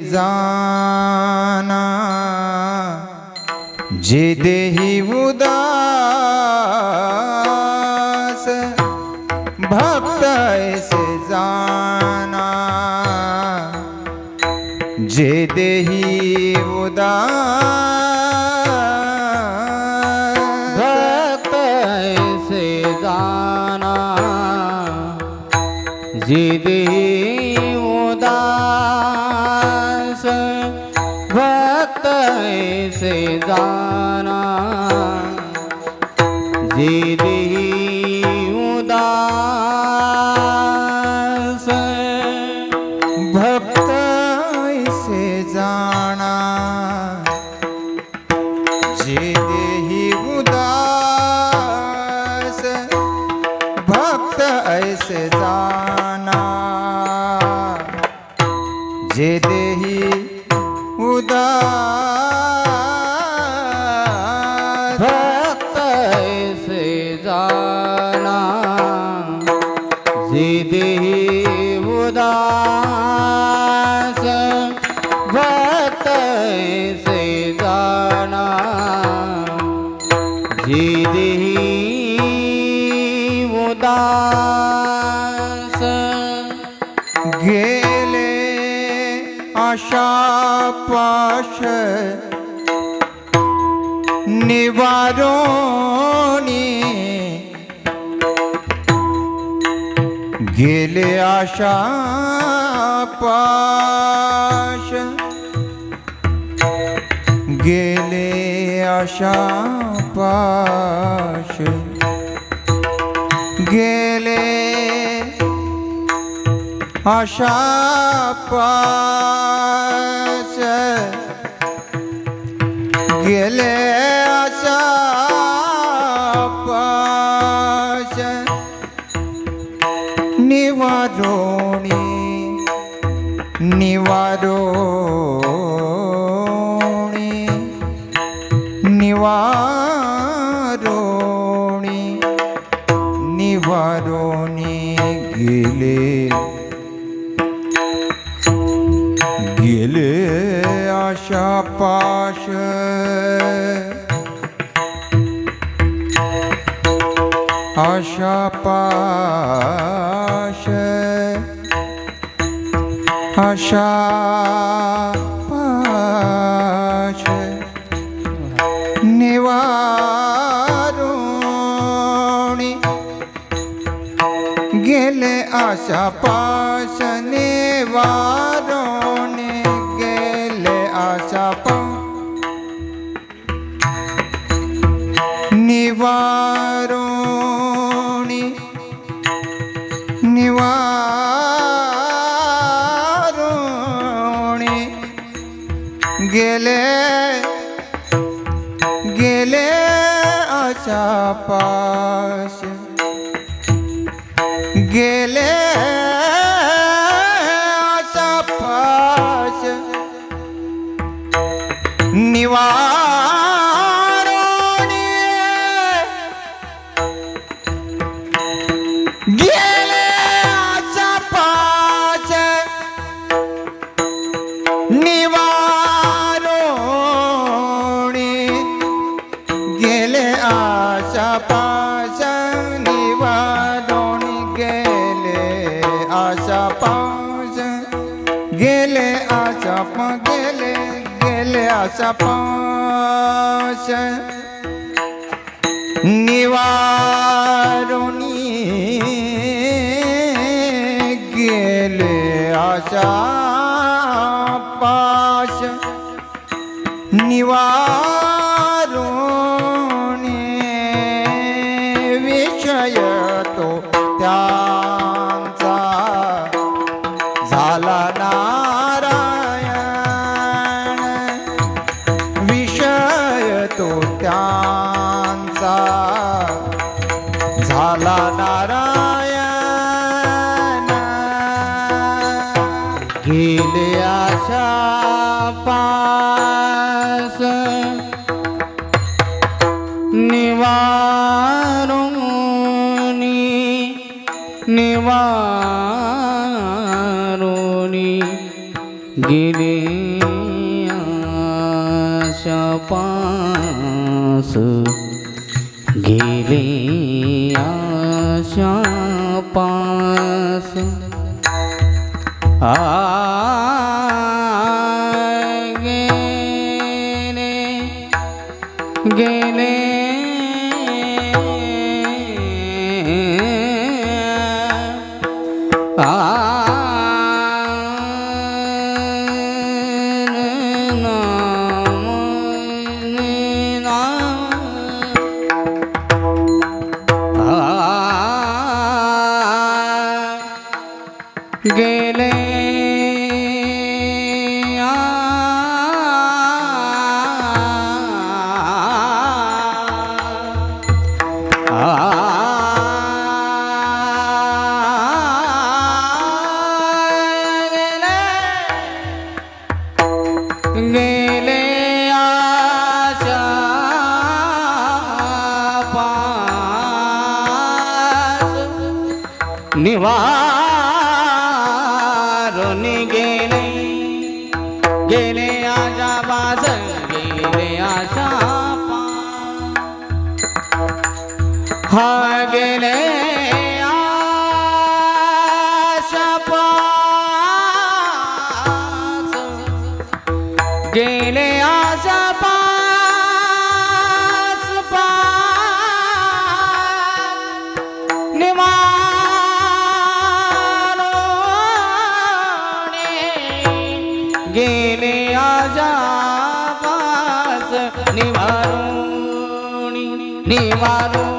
जाना। जे देही उदास भक्त ऐसे जाना। जे देही उदास भक्त ऐसे जाना। जिदी उदास कैसे ऐसे जाना। जिदी उदास भक्त ऐसे जाना। जिदी उदास भक्त से जाना। जिदी उदास गेले आशा पाश निवारोनी गेले आशा पाश गेले आशा पाश गेले आशा पाश गेले निवारोणी निवारोणी गेले. गेले आशा पाश. आशा पाश. आशा आशा पाश निवारोणी गेले आशा आशा पाश निवारोणी गेले आशा पाश गेले आशा पा गेले गेले आशा पाश निवारोणी गेले आशा पाश निवारोणी सर्वांचा झाला नारायण. गेले आशा पास. निवारुणी निवारुणी गेले आशा पास. मनास गेले आशा पास. आ निवारून गेले. गेले आजा बाज गेले आशा हा गेले आशा गेले વારો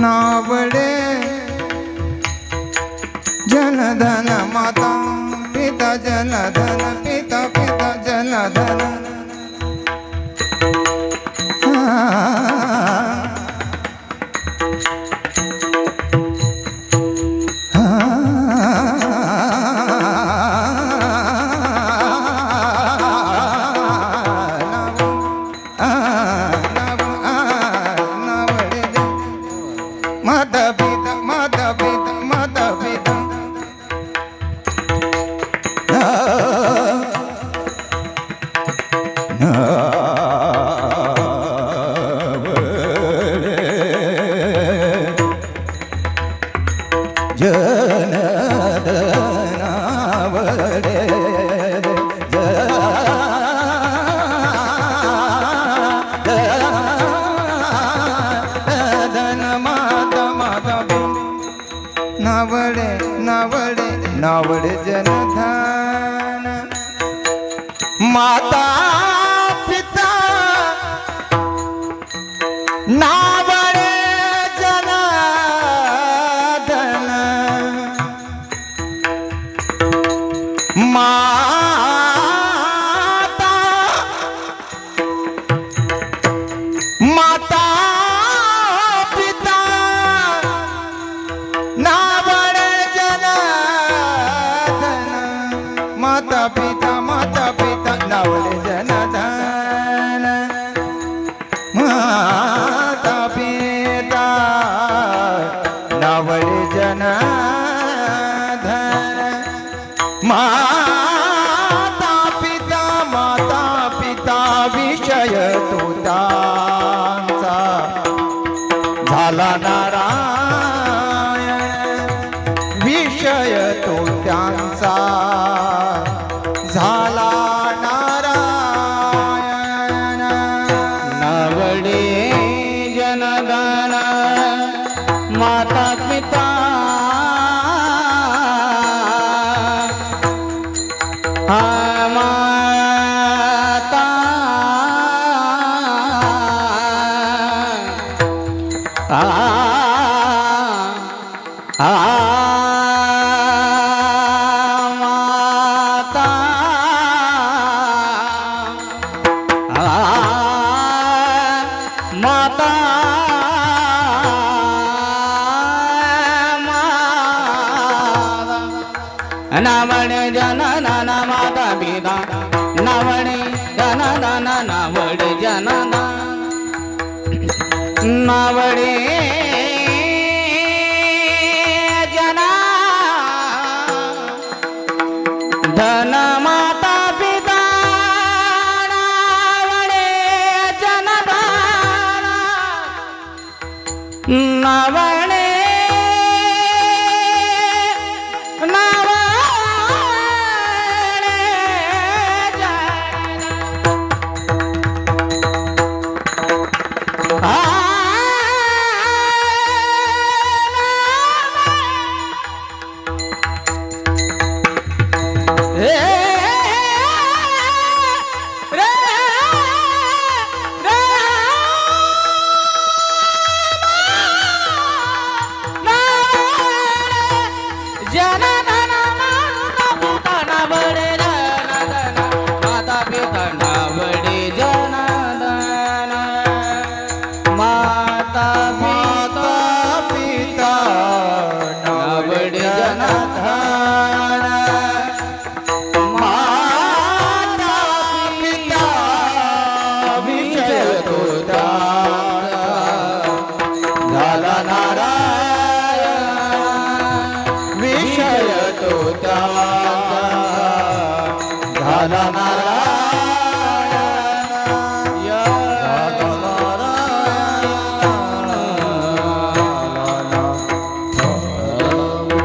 नावडे जनधन माता पिता जनधन पिता पिता जनधन. માતા तुतांचा झाला नारायण. विषय तुत्यांचा झाला नारायण. नवडे जनदाना माता पिता. हा नवणे जना नाना माता पिता. नवणे जना नाना नवणे जना नावडे আমি জয় তোতা